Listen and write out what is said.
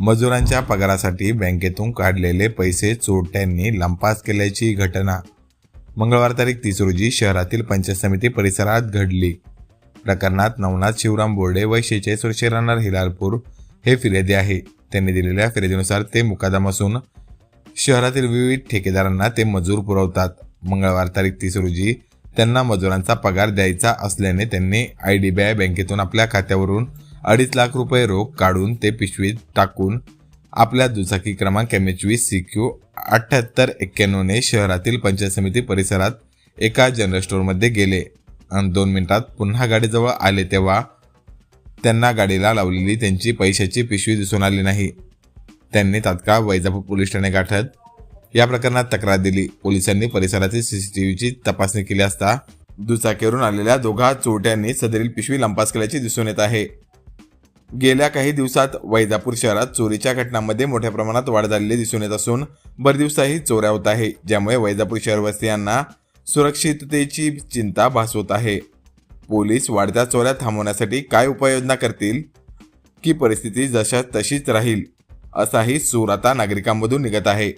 मजुरांच्या पगारासाठी बँकेतून काढलेले पैसे चोरट्यांनी लंपास केल्याची घटना. मंगळवार तारीख तीस रोजी शहरातील पंचायत समिती परिसरात घडली. प्रकरणात नवनाथ शिवराम बोर्डे व शेचाळीस वर्षे राहणार हिलालपूर हे फिर्यादी आहे. त्यांनी दिलेल्या फिर्यादीनुसार ते मुकादम असून शहरातील विविध ठेकेदारांना ते मजूर पुरवतात. मंगळवार तारीख तीस रोजी त्यांना मजुरांचा पगार द्यायचा असल्याने त्यांनी आय डी बी आय बँकेतून आपल्या खात्यावरून अडीच लाख रुपये रोख काढून ते पिशवीत टाकून आपल्या दुचाकी क्रमांक M H V C Q अठ्ठ्याहत्तर एक्क्याण्णवने शहरातील पंचायत समिती परिसरात एका जनरल स्टोअरमध्ये गेले. आणि दोन मिनिटात पुन्हा गाडीजवळ आले तेव्हा त्यांना गाडीला लावलेली त्यांची पैशाची पिशवी दिसून आली नाही. त्यांनी तात्काळ वैजापूर पोलीस ठाणे गाठत या प्रकरणात तक्रार दिली. पोलिसांनी परिसरातील सीसीटीव्हीची तपासणी केली असता दुचाकीवरून आलेल्या दोघा चोरट्यांनी सदरील पिशवी लंपास केल्याचे दिसून येत आहे. गेल्या काही दिवसात वैजापूर शहरात चोरीच्या घटनांमध्ये मोठ्या प्रमाणात वाढ झालेली दिसून येत असून बरदिवसाही चोऱ्या होत आहे ज्यामुळे वैजापूर शहरवासियांना सुरक्षिततेची चिंता भासवत आहे. पोलीस वाढत्या चोऱ्या थांबवण्यासाठी काय उपाययोजना करतील? की परिस्थिती जशा तशीच राहील असाही सूर आता नागरिकांमधून निघत आहे.